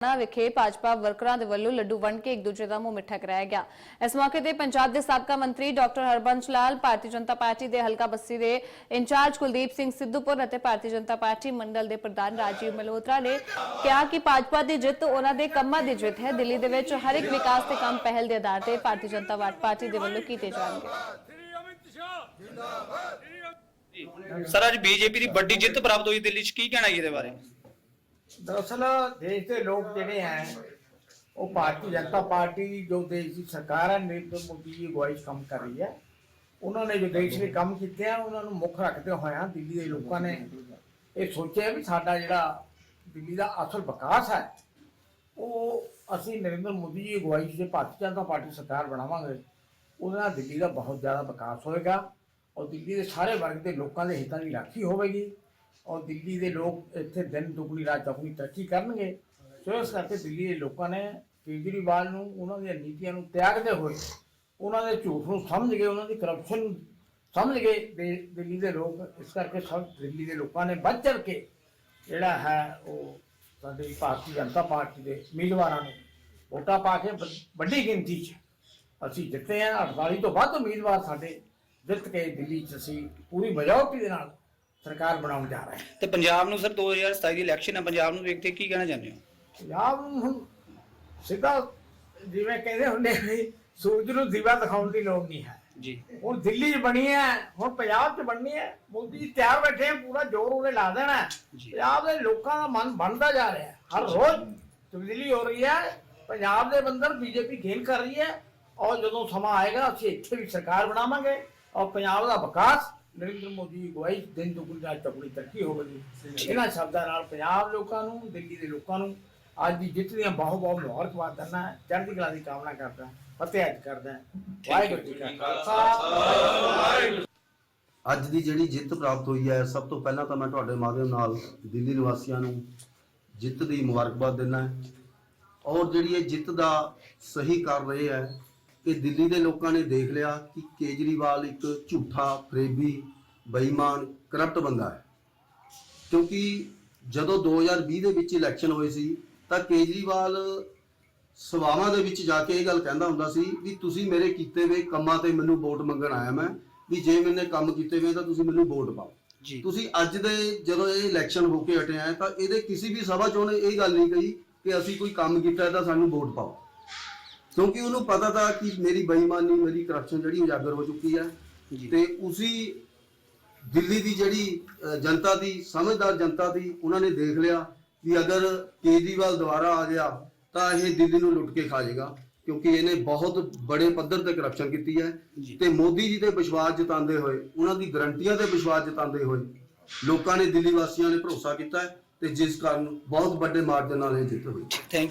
ਨਾ ਵਿਖੇ ਭਾਜਪਾ ਵਰਕਰਾਂ ਦੇ ਵੱਲੋਂ ਲੱਡੂ ਵੰਡ ਕੇ ਇੱਕ ਦੂਜੇ ਦਾ ਮੂੰਹ ਮਿੱਠਾ ਕਰਾਇਆ ਗਿਆ। ਇਸ ਮੌਕੇ ਤੇ ਪੰਜਾਬ ਦੇ ਸਾਬਕਾ ਮੰਤਰੀ ਡਾਕਟਰ ਹਰਬੰਸ ਲਾਲ, ਭਾਰਤੀ ਜਨਤਾ ਪਾਰਟੀ ਦੇ ਹਲਕਾ ਬੱਸੀ ਦੇ ਇੰਚਾਰਜ ਕੁਲਦੀਪ ਸਿੰਘ ਸਿੱਧੂਪੁਰ ਅਤੇ ਭਾਰਤੀ ਜਨਤਾ ਪਾਰਟੀ ਮੰਡਲ ਦੇ ਪ੍ਰਧਾਨ ਰਾਜੀਵ ਮਲਹੋਤਰਾ ਨੇ ਕਿਹਾ ਕਿ ਭਾਜਪਾ ਦੀ ਜਿੱਤ ਉਹਨਾਂ ਦੇ ਕੰਮਾਂ ਦੀ ਜਿੱਤ ਹੈ। ਦਿੱਲੀ ਦੇ ਵਿੱਚ ਹਰ ਇੱਕ ਵਿਕਾਸ ਦੇ ਕੰਮ ਪਹਿਲ ਦੇ ਆਧਾਰ ਤੇ ਭਾਰਤੀ ਜਨਤਾ ਪਾਰਟੀ ਦੇ ਵੱਲੋਂ ਕੀਤੇ ਜਾਣਗੇ। ਸਰ, ਅੱਜ ਬੀਜੇਪੀ ਦੀ ਵੱਡੀ ਜਿੱਤ ਪ੍ਰਾਪਤ ਹੋਈ ਦਿੱਲੀ 'ਚ। ਕੀ ਕਹਿਣਾ ਇਹਦੇ ਬਾਰੇ? ਦਰਅਸਲ ਦੇਸ਼ ਦੇ ਲੋਕ ਜਿਹੜੇ ਹੈ ਉਹ ਭਾਰਤੀ ਜਨਤਾ ਪਾਰਟੀ ਜੋ ਦੇਸ਼ ਦੀ ਸਰਕਾਰ ਹੈ ਨਰਿੰਦਰ ਮੋਦੀ ਦੀ ਅਗਵਾਈ 'ਚ ਕੰਮ ਕਰ ਰਹੀ ਹੈ ਉਹਨਾਂ ਨੇ ਜੋ ਦੇਸ਼ ਲਈ ਕੰਮ ਕੀਤੇ ਆ, ਉਹਨਾਂ ਨੂੰ ਮੁੱਖ ਰੱਖਦੇ ਹੋਇਆਂ ਦਿੱਲੀ ਦੇ ਲੋਕਾਂ ਨੇ ਇਹ ਸੋਚਿਆ ਵੀ ਸਾਡਾ ਜਿਹੜਾ ਦਿੱਲੀ ਦਾ ਅਸਲ ਵਿਕਾਸ ਹੈ ਉਹ ਅਸੀਂ ਨਰਿੰਦਰ ਮੋਦੀ ਦੀ ਅਗਵਾਈ 'ਚ ਜੇ ਭਾਰਤੀ ਜਨਤਾ ਪਾਰਟੀ ਸਰਕਾਰ ਬਣਾਵਾਂਗੇ, ਉਹਦੇ ਨਾਲ ਦਿੱਲੀ ਦਾ ਬਹੁਤ ਜ਼ਿਆਦਾ ਵਿਕਾਸ ਹੋਏਗਾ ਔਰ ਦਿੱਲੀ ਦੇ ਸਾਰੇ ਵਰਗ ਦੇ ਲੋਕਾਂ ਦੇ ਹਿੱਤਾਂ ਦੀ ਰਾਖੀ ਹੋਵੇਗੀ। ਔਰ ਦਿੱਲੀ ਦੇ ਲੋਕ ਇੱਥੇ ਦਿਨ ਦੁਗਣੀ, ਰਾਤ ਚੌਗੁਣੀ ਤਰੱਕੀ ਕਰਨਗੇ। ਸੋ ਇਸ ਕਰਕੇ ਦਿੱਲੀ ਦੇ ਲੋਕਾਂ ਨੇ ਕੇਜਰੀਵਾਲ ਨੂੰ, ਉਹਨਾਂ ਦੀਆਂ ਨੀਤੀਆਂ ਨੂੰ ਤਿਆਗਦੇ ਹੋਏ, ਉਹਨਾਂ ਦੇ ਝੂਠ ਨੂੰ ਸਮਝ ਗਏ, ਉਹਨਾਂ ਦੀ ਕਰਪਸ਼ਨ ਨੂੰ ਸਮਝ ਗਏ ਦੇ- ਦਿੱਲੀ ਦੇ ਲੋਕ ਇਸ ਕਰਕੇ ਸਭ ਦਿੱਲੀ ਦੇ ਲੋਕਾਂ ਨੇ ਵੱਧ ਚੜ੍ਹ ਕੇ ਜਿਹੜਾ ਹੈ ਉਹ ਸਾਡੇ ਭਾਰਤੀ ਜਨਤਾ ਪਾਰਟੀ ਦੇ ਉਮੀਦਵਾਰਾਂ ਨੂੰ ਵੋਟਾਂ ਪਾ ਕੇ ਵ- ਵੱਡੀ ਗਿਣਤੀ 'ਚ ਅਸੀਂ ਜਿੱਤੇ ਹਾਂ 48 ਤੋਂ ਵੱਧ ਉਮੀਦਵਾਰ ਸਾਡੇ ਜਿੱਤ ਕੇ ਦਿੱਲੀ 'ਚ ਅਸੀਂ ਪੂਰੀ ਮਜੌਰਟੀ ਦੇ ਨਾਲ ਸਰਕਾਰ ਬਣਾਉਣ ਜਾ ਰਹੇ। ਤੇ ਪੰਜਾਬ ਨੂੰ ਸਰ 2027 ਦੀ ਇਲੈਕਸ਼ਨ ਹੈ ਪੰਜਾਬ ਨੂੰ ਵੇਖ ਕੇ ਕੀ ਕਹਿਣਾ ਚਾਹੁੰਦੇ ਹੋ? ਪੰਜਾਬ ਨੂੰ ਹੁਣ ਸਿੱਧਾ ਜਿਵੇਂ ਕਹਿੰਦੇ ਹੁੰਦੇ ਵੀ ਸੂਰਜ ਨੂੰ ਦੀਵਾ ਦਿਖਾਉਣ ਦੀ ਲੋੜ ਨਹੀਂ ਹੈ। ਜੀ। ਹੁਣ ਦਿੱਲੀ 'ਚ ਬਣੀ ਹੈ ਹੁਣ ਪੰਜਾਬ 'ਚ ਬਣਨੀ ਹੈ ਮੋਦੀ ਜੀ ਤਿਆਰ ਬੈਠੇ ਆ ਪੂਰਾ ਜ਼ੋਰ ਉਹਨੇ ਲਾ ਦੇਣਾ। ਹੈ। ਜੀ। ਪੰਜਾਬ ਦੇ ਲੋਕਾਂ ਦਾ ਮਨ ਬਣਦਾ ਜਾ ਰਿਹਾ ਹੈ। ਹਰ ਰੋਜ਼ ਤਬਦੀਲੀ ਹੋ ਰਹੀ ਹੈ ਪੰਜਾਬ ਦੇ ਅੰਦਰ ਬੀਜੇਪੀ ਗੇਨ ਕਰ ਰਹੀ ਹੈ ਔਰ ਜਦੋਂ ਸਮਾਂ ਆਏਗਾ ਅਸੀਂ ਇੱਥੇ ਵੀ ਸਰਕਾਰ ਬਣਾਵਾਂਗੇ ਔਰ ਪੰਜਾਬ ਦਾ ਵਿਕਾਸ ਨਰਿੰਦਰ ਮੋਦੀ ਦੀ ਅਗਵਾਈ ਦਿਨ ਦੁਗਣੀ ਰਾਤ ਚੌਗੁਣੀ ਤਰੱਕੀ ਹੋਵੇਗੀ। ਇਹਨਾਂ ਸ਼ਬਦਾਂ ਨਾਲ ਪੰਜਾਬ ਲੋਕਾਂ ਨੂੰ ਦਿੱਲੀ ਦੇ ਲੋਕਾਂ ਨੂੰ ਅੱਜ ਦੀ ਜਿੱਤ ਦੀਆਂ ਬਹੁਤ ਬਹੁਤ ਮੁਬਾਰਕਬਾਦ ਦਿੰਦਾ ਹੈ ਚੜ੍ਹਦੀ ਕਲਾ ਦੀ ਕਾਮਨਾ ਕਰਦਾ ਹਾਂ, ਫਤਿਹ ਅੱਜ ਕਰਦਾ ਹਾਂ। ਵਾਹਿਗੁਰੂ ਜੀ ਕਾ ਖਾਲਸਾ ਵਾਹਿਗੁਰੂ ਜੀ ਕੀ ਅੱਜ ਦੀ ਜਿਹੜੀ ਜਿੱਤ ਪ੍ਰਾਪਤ ਹੋਈ ਹੈ ਸਭ ਤੋਂ ਪਹਿਲਾਂ ਤਾਂ ਮੈਂ ਤੁਹਾਡੇ ਮਾਧਿਅਮ ਨਾਲ ਦਿੱਲੀ ਨਿਵਾਸੀਆਂ ਨੂੰ ਜਿੱਤ ਦੀ ਮੁਬਾਰਕਬਾਦ ਦਿੰਦਾ ਹੈ। ਔਰ ਜਿਹੜੀ ਇਹ ਜਿੱਤ ਦਾ ਸਹੀ ਕਰ ਰਹੇ ਹੈ ਕਿ ਦਿੱਲੀ ਦੇ ਲੋਕਾਂ ਨੇ ਦੇਖ ਲਿਆ ਕਿ ਕੇਜਰੀਵਾਲ ਇੱਕ ਝੂਠਾ ਫਰੇਬੀ ਬੇਈਮਾਨ ਕਰਪਟ ਬੰਦਾ ਹੈ। ਕਿਉਂਕਿ ਜਦੋਂ 2020 ਦੇ ਵਿੱਚ ਇਲੈਕਸ਼ਨ ਹੋਏ ਸੀ ਤਾਂ ਕੇਜਰੀਵਾਲ ਸਭਾਵਾਂ ਦੇ ਵਿੱਚ ਜਾ ਕੇ ਇਹ ਗੱਲ ਕਹਿੰਦਾ ਹੁੰਦਾ ਸੀ ਵੀ ਤੁਸੀਂ ਮੇਰੇ ਕੀਤੇ ਹੋਏ ਕੰਮਾਂ ਤੇ ਮੈਨੂੰ ਵੋਟ ਮੰਗਣ ਆਇਆ ਮੈਂ ਵੀ ਜੇ ਮੈਨੇ ਕੰਮ ਕੀਤੇ ਹੋਏ ਤਾਂ ਤੁਸੀਂ ਮੈਨੂੰ ਵੋਟ ਪਾਓ। ਜੀ। ਤੁਸੀਂ ਅੱਜ ਦੇ ਜਦੋਂ ਇਹ ਇਲੈਕਸ਼ਨ ਹੋ ਕੇ ਹਟਿਆ ਹੈ ਤਾਂ ਇਹਦੇ ਕਿਸੇ ਵੀ ਸਭਾ ਚੋਂ ਉਹਨੇ ਇਹ ਗੱਲ ਨਹੀਂ ਕਹੀ ਕਿ ਅਸੀਂ ਕੋਈ ਕੰਮ ਕੀਤਾ ਹੈ ਤਾਂ ਸਾਨੂੰ ਵੋਟ ਪਾਓ। ਕਿਉਂਕਿ ਉਹਨੂੰ ਪਤਾ ਤਾਂ ਕਿ ਮੇਰੀ ਬੇਈਮਾਨੀ ਮੇਰੀ ਕਰਪਸ਼ਨ ਜਿਹੜੀ ਉਜਾਗਰ ਹੋ ਚੁੱਕੀ ਹੈ। ਤੇ ਉਸੇ ਦਿੱਲੀ ਦੀ ਜਿਹੜੀ ਜਨਤਾ ਦੀ ਸਮਝਦਾਰ ਜਨਤਾ ਦੀ ਉਹਨਾਂ ਨੇ ਦੇਖ ਲਿਆ ਵੀ ਅਗਰ ਕੇਜਰੀਵਾਲ ਦੁਬਾਰਾ ਆ ਗਿਆ ਤਾਂ ਇਹ ਦਿੱਲੀ ਨੂੰ ਲੁੱਟ ਕੇ ਖਾ ਜਾਏਗਾ ਕਿਉਂਕਿ ਇਹਨੇ ਬਹੁਤ ਬੜੇ ਪੱਧਰ ਤੇ ਕਰਪਸ਼ਨ ਕੀਤੀ ਹੈ। ਤੇ ਮੋਦੀ ਜੀ ਤੇ ਵਿਸ਼ਵਾਸ ਜਤਾਉਂਦੇ ਹੋਏ ਉਹਨਾਂ ਦੀ ਗਰੰਟੀਆਂ ਤੇ ਵਿਸ਼ਵਾਸ ਜਤਾਉਂਦੇ ਹੋਏ ਲੋਕਾਂ ਨੇ ਦਿੱਲੀ ਵਾਸੀਆਂ ਨੇ ਭਰੋਸਾ ਕੀਤਾ ਤੇ ਜਿਸ ਕਾਰਨ ਬਹੁਤ ਵੱਡੇ ਮਾਰਜਨ ਨਾਲ ਇਹ ਜਿੱਤ ਹੋਈ ਥੈਂਕ